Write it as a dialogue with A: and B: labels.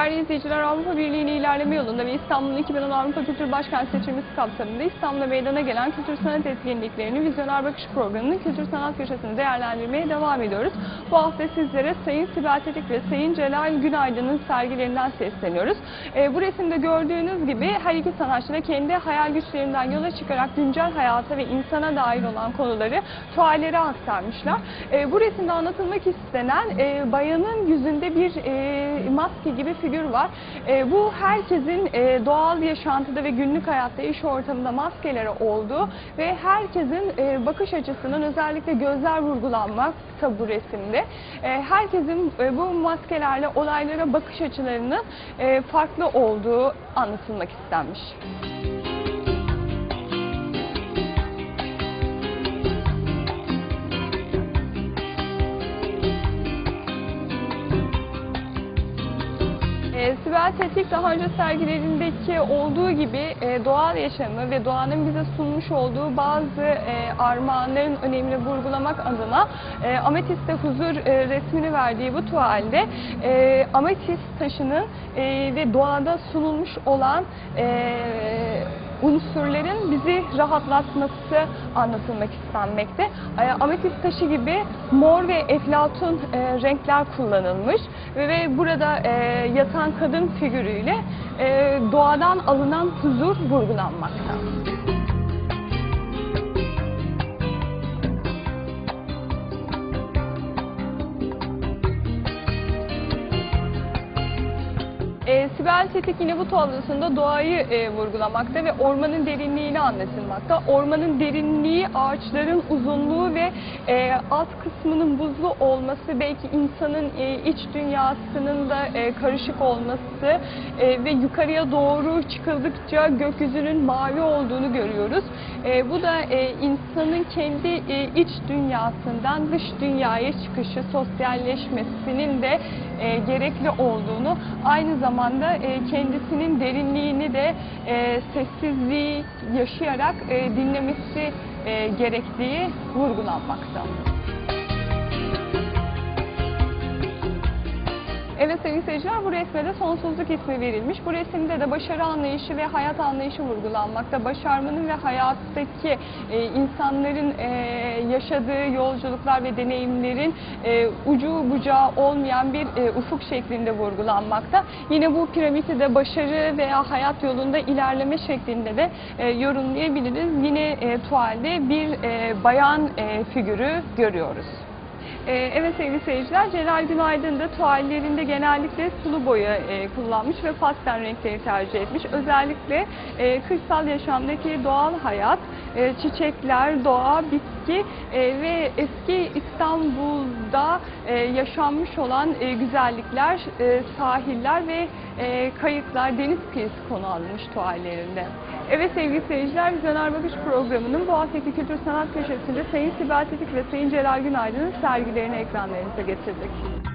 A: seyirciler Avrupa Birliği'nin ilerleme yolunda ve İstanbul'un 2010 Avrupa Kültür Başkent seçilmesi kapsamında İstanbul'da meydana gelen kültür sanat etkinliklerini Vizyoner Bakış programının kültür sanat köşesini değerlendirmeye devam ediyoruz. Bu hafta sizlere Sayın Sibel Tetik ve Sayın Celal Günaydın'ın sergilerinden sesleniyoruz. E, bu resimde gördüğünüz gibi her iki sanatçı da kendi hayal güçlerinden yola çıkarak güncel hayata ve insana dair olan konuları tuallere aktarmışlar. E, bu resimde anlatılmak istenen e, bayanın yüzünde bir e, maske gibi figür var. E, bu herkesin e, doğal yaşantıda ve günlük hayatta iş ortamında maskeleri olduğu ve herkesin e, bakış açısının özellikle gözler vurgulanmakta bu resimde. E, herkesin e, bu maskelerle olaylara bakış açılarının e, farklı olduğu anlatılmak istenmiş. E, Sibel Tetik daha önce sergilerindeki olduğu gibi e, doğal yaşamı ve doğanın bize sunmuş olduğu bazı e, armağanların önemini vurgulamak adına e, ametiste huzur e, resmini verdiği bu tuvalde e, ametist taşının e, ve doğada sunulmuş olan e, unsurların bizi rahatlatması anlatılmak istenmekte. E, Ametist taşı gibi mor ve eflatun e, renkler kullanılmış ve, ve burada e, yatan kadın figürüyle e, doğadan alınan huzur vurgulanmakta. Sibel Tetik yine bu tablosunda doğayı e, vurgulamakta ve ormanın derinliğini anlatılmakta. Ormanın derinliği, ağaçların uzunluğu ve e, alt kısmının buzlu olması, belki insanın e, iç dünyasının da e, karışık olması e, ve yukarıya doğru çıkıldıkça gökyüzünün mavi olduğunu görüyoruz. E, bu da e, insanın kendi e, iç dünyasından dış dünyaya çıkışı, sosyalleşmesinin de e, gerekli olduğunu, aynı zamanda e, kendisinin derinliğini de e, sessizliği yaşayarak e, dinlemesi gerektiği vurgulanmakta. Evet sevgili seyirciler bu resme de sonsuzluk ismi verilmiş. Bu resimde de başarı anlayışı ve hayat anlayışı vurgulanmakta. Başarmanın ve hayattaki e, insanların e, yaşadığı yolculuklar ve deneyimlerin e, ucu bucağı olmayan bir e, ufuk şeklinde vurgulanmakta. Yine bu piramidi de başarı veya hayat yolunda ilerleme şeklinde de e, yorumlayabiliriz. Yine e, tuvalde bir e, bayan e, figürü görüyoruz. Ee, Evet sevgili seyirciler, Celal Günaydın da tuvallerinde genellikle sulu boya e, kullanmış ve pastel renkleri tercih etmiş. Özellikle e, kırsal yaşamdaki doğal hayat, e, çiçekler, doğa, bitki e, ve eski İstanbul'da e, yaşanmış olan e, güzellikler, e, sahiller ve e, kayıklar, deniz kıyısı konu alınmış tuvallerinde. Evet sevgili seyirciler, Vizyoner Bakış programının bu haftaki Kültür Sanat Köşesi'nde Sayın Sibel Tetik ve Sayın Celal Günaydın'ın sergilerini ekranlarınıza getirdik.